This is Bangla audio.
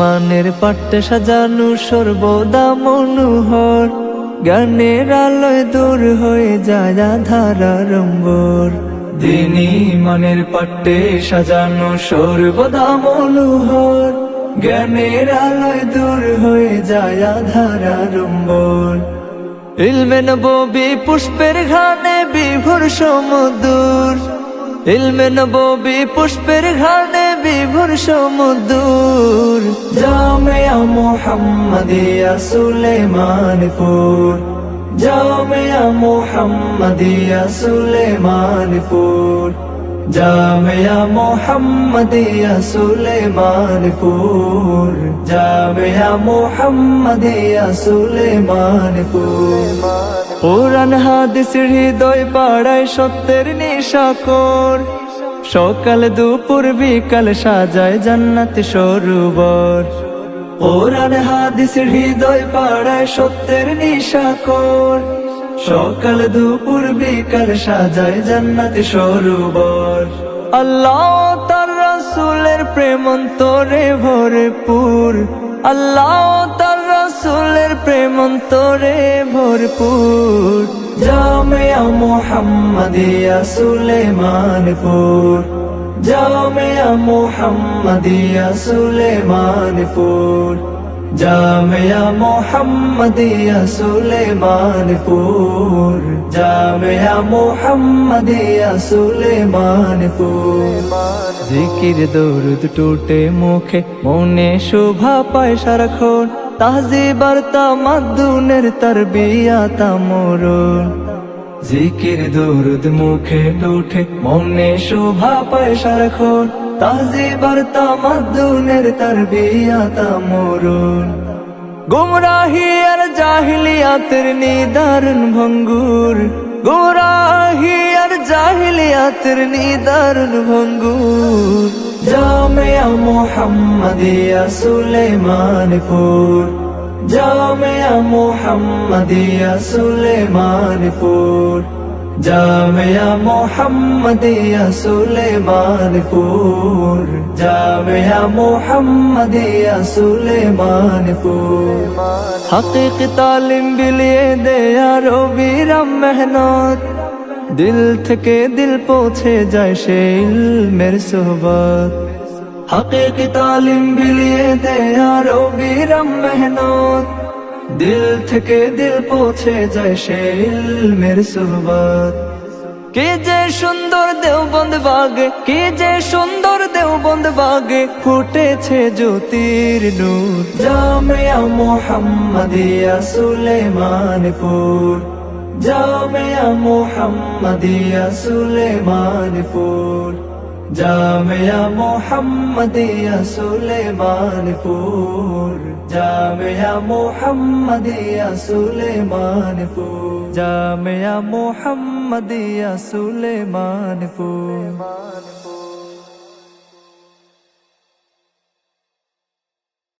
মানের পাট্টে সাজানো সর্বদা মনোহর গানের আলোয় দূর হয়ে যায় ধারা রম্বর দিনী মানের পাট্টে সাজানো সর্বদা মনোহর জ্ঞানের আলোয় দূর হয়ে যায় ধারা রম্বর ইলমে নবী পুষ্পের ঘানে বিভোর সমুদূর। ইলমে নবী পুষ্পের ঘানে বিভোর সমুদূর। জামিয়া মুহাম্মাদিয়া সুলেমানপুর। জামিয়া মুহাম্মাদিয়া সুলেমানপুর। জামিয়া মুহাম্মাদিয়া সুলেমানপুর জামিয়া মুহাম্মাদিয়া সুলেমানপুর পুরান হাদিস, হৃদয় পাড়ায় সত্যের নিশাকর সকাল, দুপুর, বিকাল সাজায় জান্নাত সরুবর। পুরান হাদিস, হৃদয় পাড়ায় সত্যের নিশাকর সকাল, দুপুর, বিকাল সাজায় জান্নাত সরুবর। আল্লাহ তার রাসূলের প্রেম অন্তরে ভরপুর। আল্লাহ তার রাসূলের প্রেম অন্তরে ভরপুর। জামিয়া মুহাম্মাদিয়া সুলেমানপুর। জামিয়া মুহাম্মাদিয়া সুলেমানপুর। জামিয়া মুহাম্মাদিয়া সুলেমানপুর জামিয়া মুহাম্মাদিয়া সুলেমানপুর জিকির দরুদ টুটে মুখে, মনে শোভা পায় সারাক্ষণ। তাহজিবার তামাদ্দুনের তার বিয়া তামরুন। জিকির দরুদ মুখে টুটে, মনে শোভা পায় সারাক্ষণ। তাহজিবার তামাদ্দুনের তার বিয়া তামরুন গুমরাহি আর জাহিলিয়াতের নিদারুন ভঙ্গুর। গুমরাহি আর জাহিলিয়াতের নিদারুন ভঙ্গুর। জামিয়া মুহাম্মাদিয়া সুলেমানপুর। জামিয়া মুহাম্মাদিয়া সুলেমানপুর। জামিয়া মুহাম্মাদিয়া সুলেমানপুর জামিয়া মুহাম্মাদিয়া সুলেমানপুর হকিক তালিম বিলিয়ে দে আর বিরাম মেহনত। দিল থেকে দিল পৌঁছে যায় সে ইলমের সোহবত। হকিক তালিম বিলিয়ে দে আর বিরাম মেহনত। দিল থেকে দিল পৌঁছে যায় সে ইলমের সোহবত কে যে সুন্দর দেওবন্দ বাগে, কে যে সুন্দর দেওবন্দ বাগে, ফুটেছে জ্যোতির নূর। জামিয়া মুহাম্মাদিয়া সুলেমানপুর। জামিয়া মুহাম্মাদিয়া সুলেমানপুর। জামিয়া মোহাম্মদিয়া সুলেমানপুর জামিয়া মোহাম্মদিয়া সুলেমানপুর জামিয়া মোহাম্মদিয়া সুলেমানপুর